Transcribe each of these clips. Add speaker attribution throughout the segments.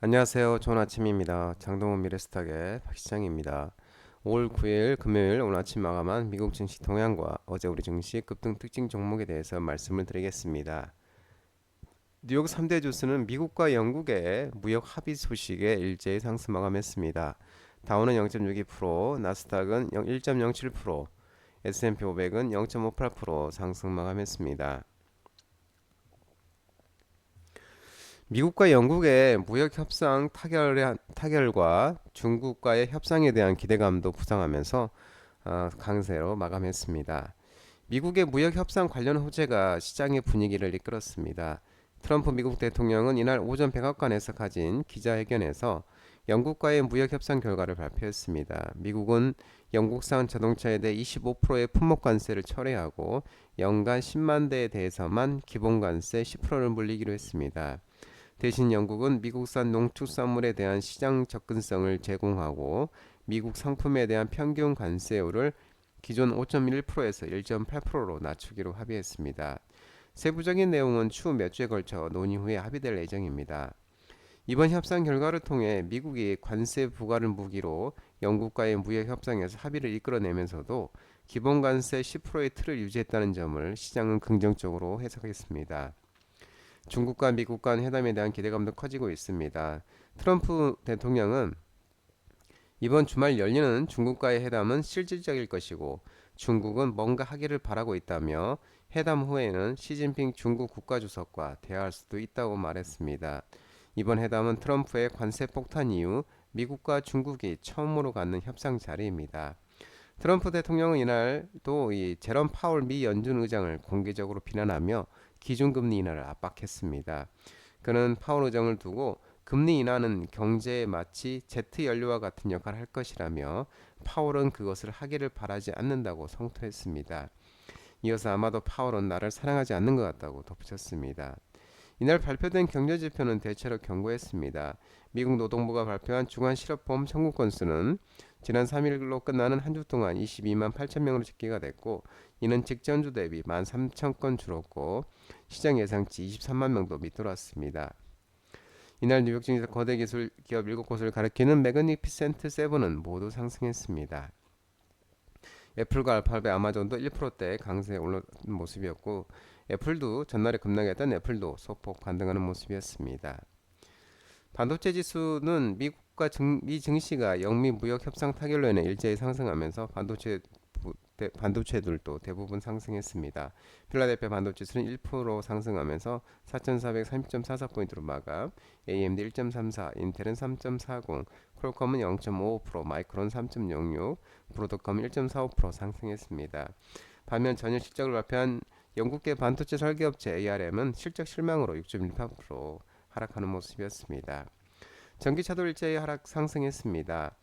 Speaker 1: 안녕하세요. 좋은 아침입니다. 장동훈 미래스탁의 박시장입니다. 5월 9일 금요일 오늘 아침 마감한 미국 증시 동향과 어제 우리 증시 급등 특징 종목에 대해서 말씀을 드리겠습니다. 뉴욕 3대 주스는 미국과 영국의 무역 합의 소식에 일제히 상승 마감했습니다. 다우는 0.62%, 나스닥은 1.07%, S&P 500은 0.58% 상승 마감했습니다. 미국과 영국의 무역 협상 타결, 타결과 중국과의 협상에 대한 기대감도 부상하면서 어, 강세로 마감했습니다. 미국의 무역 협상 관련 호재가 시장의 분위기를 이끌었습니다. 트럼프 미국 대통령은 이날 오전 백악관에서 가진 기자회견에서 영국과의 무역 협상 결과를 발표했습니다. 미국은 영국산 자동차에 대해 25%의 품목 관세를 철회하고 연간 10만 대에 대해서만 기본 관세 10%를 물리기로 했습니다. 대신 영국은 미국산 농축산물에 대한 시장 접근성을 제공하고 미국 상품에 대한 평균 관세율을 기존 5.1%에서 1.8%로 낮추기로 합의했습니다. 세부적인 내용은 추후 몇 주에 걸쳐 논의 후에 합의될 예정입니다. 이번 협상 결과를 통해 미국이 관세 부과를 무기로 영국과의 무역 협상에서 합의를 이끌어내면서도 기본 관세 10%의 틀을 유지했다는 점을 시장은 긍정적으로 해석했습니다. 중국과 미국 간 회담에 대한 기대감도 커지고 있습니다. 트럼프 대통령은 이번 주말 열리는 중국과의 회담은 실질적일 것이고 중국은 뭔가 하기를 바라고 있다며 회담 후에는 시진핑 중국 국가주석과 대화할 수도 있다고 말했습니다. 이번 회담은 트럼프의 관세 폭탄 이후 미국과 중국이 처음으로 갖는 협상 자리입니다. 트럼프 대통령은 이날 또이 제롬 파월 미 연준 의장을 공개적으로 비난하며 기준금리 인하를 압박했습니다. 그는 파월 의장을 두고 금리 인하는 경제에 마치 제트 연료와 같은 역할을 할 것이라며 파월은 그것을 하기를 바라지 않는다고 성토했습니다. 이어서 아마도 파월은 나를 사랑하지 않는 것 같다고 덧붙였습니다. 이날 발표된 경제 지표는 대체로 견고했습니다. 미국 노동부가 발표한 주간 실업보험 청구 건수는 지난 3일로 끝나는 한 주 동안 22만 8천 명으로 집계가 됐고 이는 직전주 대비 1만 3천 건 줄었고 시장 예상치 23만 명도 밑돌았습니다. 이날 뉴욕 증시에서 거대 기술 기업 7곳을 가리키는 매그니피센트 세븐은 모두 상승했습니다. 애플과 알파벳, 아마존도 1%대 강세에 올라온 모습이었고 애플도 전날에 급락했던 애플도 소폭 반등하는 모습이었습니다. 반도체 지수는 미국과 증, 미 증시가 영미 무역 협상 타결로 인해 일제히 상승하면서 반도체 대, 반도체들도 대부분 상승했습니다. 필라델피아 반도체수는 1% 상승하면서 4,430.44포인트로 마감, AMD 1.34, 인텔은 3.40, 퀄컴은 0.55%, 마이크론 3.06, 브로드컴은 1.45% 상승했습니다. 반면 전일 실적을 발표한 영국계 반도체 설계업체 ARM은 실적 실망으로 6.18% 하락하는 모습이었습니다. 전기차도 일제히 하락 상승했습니다.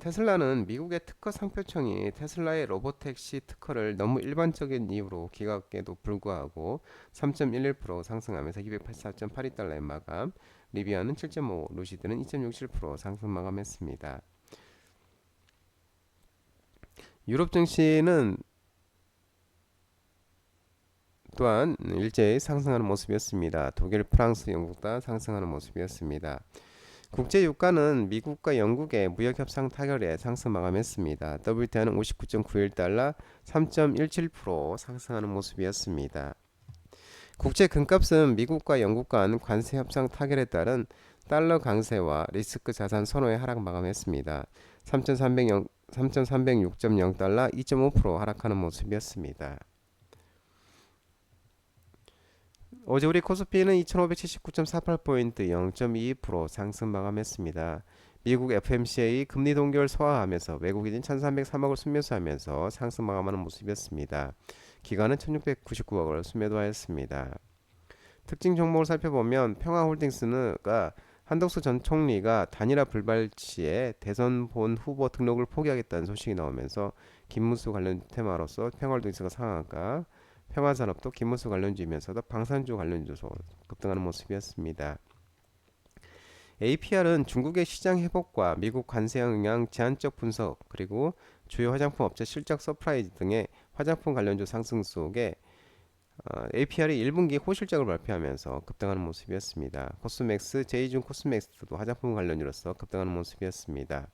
Speaker 1: 테슬라는 미국의 특허 상표청이 테슬라의 로보택시 특허를 너무 일반적인 이유로 기각에도 불구하고 3.11% 상승하면서 284.82달러에 마감, 리비아는 7.5, 루시드는 2.67% 상승 마감했습니다. 유럽 증시는 또한 일제히 상승하는 모습이었습니다. 독일, 프랑스, 영국 다 상승하는 모습이었습니다. 국제 유가는 미국과 영국의 무역 협상 타결에 상승 마감했습니다. WTI는 59.91달러 3.17% 상승하는 모습이었습니다. 국제 금값은 미국과 영국 간 관세 협상 타결에 따른 달러 강세와 리스크 자산 선호의 하락 마감했습니다. 3,306.0달러 2.5% 하락하는 모습이었습니다. 어제 우리 코스피는 2579.48포인트 0.22% 상승 마감했습니다. 미국 FMCA 금리 동결 소화하면서 외국인인 1303억을 순매수하면서 상승 마감하는 모습이었습니다. 기간은 1699억을 순매도하였습니다. 특징 종목을 살펴보면 평화홀딩스가 한덕수 전 총리가 단일화 불발 시에 대선 본 후보 등록을 포기하겠다는 소식이 나오면서 김문수 관련 테마로서 평화홀딩스가 상한가 평화산업도 김문수 관련주이면서도 방산주 관련주로 급등하는 모습이었습니다. APR은 중국의 시장 회복과 미국 관세 영향 제한적 분석 그리고 주요 화장품 업체 실적 서프라이즈 등의 화장품 관련주 상승 속에 어, APR이 1분기 호실적을 발표하면서 급등하는 모습이었습니다. 코스맥스, 제이준 코스맥스도 화장품 관련주로서 급등하는 모습이었습니다.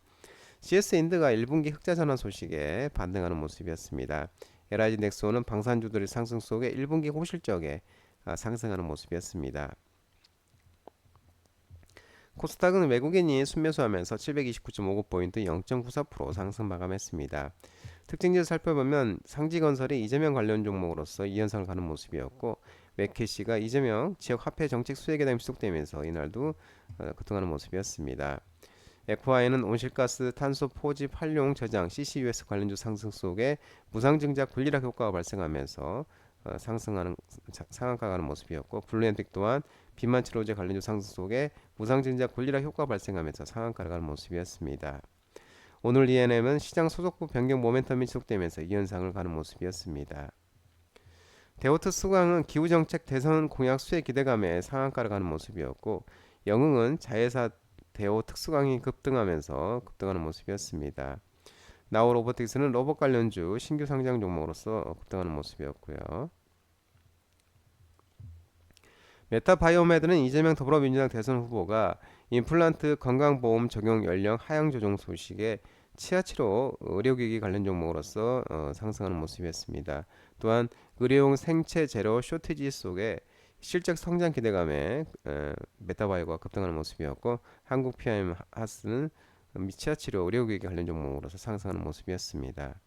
Speaker 1: CS 인드가 1분기 흑자 전환 소식에 반등하는 모습이었습니다. LIG 넥소는 방산주들의 상승 속에 1분기 호실적에 아, 상승하는 모습이었습니다. 코스닥은 외국인이 순매수하면서 729.59포인트 0.94% 상승 마감했습니다. 특징지를 살펴보면 상지건설이 이재명 관련 종목으로서 2연상을 가는 모습이었고 맥캐시가 이재명 지역 화폐 정책 대한 지속되면서 이날도 어, 급등하는 모습이었습니다. 에코아이는 온실가스 탄소 포집 활용 저장 CCUS 관련주 상승 속에 무상증자 분리락 효과가 발생하면서 어, 상승하는 자- 상한가 가는 모습이었고 블루엔텍 또한 비만 치료제 관련주 상승 속에 무상증자 분리락 효과가 발생하면서 상한가를 가는 모습이었습니다. 오늘 ENM은 시장 소속부 변경 모멘텀이 지속되면서 이 현상을 가는 모습이었습니다. 데오트 수강은 기후정책 대선 공약 수혜 기대감에 상한가를 가는 모습이었고 영흥은 자회사 대오 특수강이 급등하면서 급등하는 모습이었습니다. 나우 로보틱스는 로봇 관련주 신규 상장 종목으로서 급등하는 모습이었고요. 메타바이오메드는 이재명 더불어민주당 대선 후보가 임플란트 건강보험 적용 연령 하향 조정 소식에 치아치료 의료기기 관련 종목으로서 어, 상승하는 모습이었습니다. 또한 의료용 생체 재료 쇼티지 속에 실적 성장 기대감에 에, 메타바이오가 급등하는 모습이었고 한국 PM 하스는 미치아 치료 의료기기 관련 종목으로서 상승하는 모습이었습니다.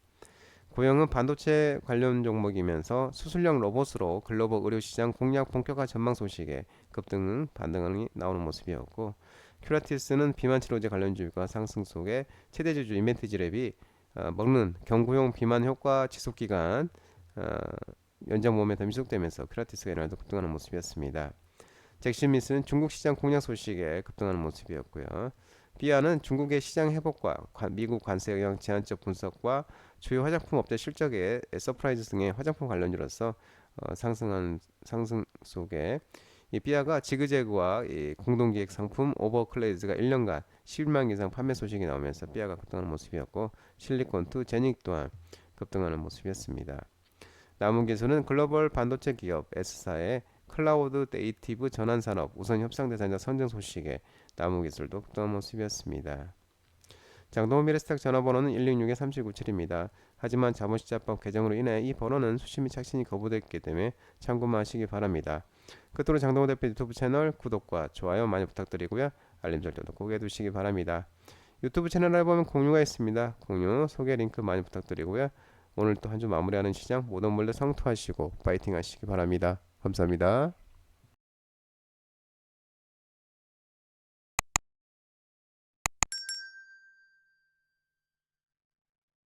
Speaker 1: 고영은 반도체 관련 종목이면서 수술형 로봇으로 글로벌 의료 시장 공략 본격화 전망 소식에 급등 반등이 나오는 모습이었고 큐라티스는 비만 치료제 관련 주가 상승 속에 최대 주주 이벤트지랩이 어, 먹는 경구용 비만 효과 지속 기간 어, 연장 모멘텀이 지속되면서 큐라티스가 이날도 급등하는 모습이었습니다. 잭시미스는 중국 시장 공략 소식에 급등하는 모습이었고요. 비아는 중국의 시장 회복과 관- 미국 관세 영향 제한적 분석과 주요 화장품 업체 실적의 서프라이즈 등의 화장품 관련주로서 어, 상승한 상승 속에 이 비아가 지그재그와 이 공동기획 상품 오버클레이즈가 1년간 11만 개 이상 판매 소식이 나오면서 비아가 급등하는 모습이었고 실리콘투 제닉 또한 급등하는 모습이었습니다. 남은 기술은 글로벌 반도체 기업 S사의 클라우드 네이티브 전환 산업 우선 협상 대상자 선정 소식에 나무 기술도 급등한 모습이었습니다. 장동호 미래스탁 전화번호는 166-3797입니다. 하지만 자본시장법 개정으로 인해 이 번호는 수신 및 착신이 거부됐기 때문에 참고만 하시기 바랍니다. 끝으로 장동호 대표 유튜브 채널 구독과 좋아요 많이 부탁드리고요. 알림 설정도 꼭 해두시기 바랍니다. 유튜브 채널에 보면 공유가 있습니다. 공유 소개 링크 많이 부탁드리고요. 오늘 또 한 주 마무리하는 시장 모든 몰래 성투하시고 파이팅 하시기 바랍니다. 감사합니다.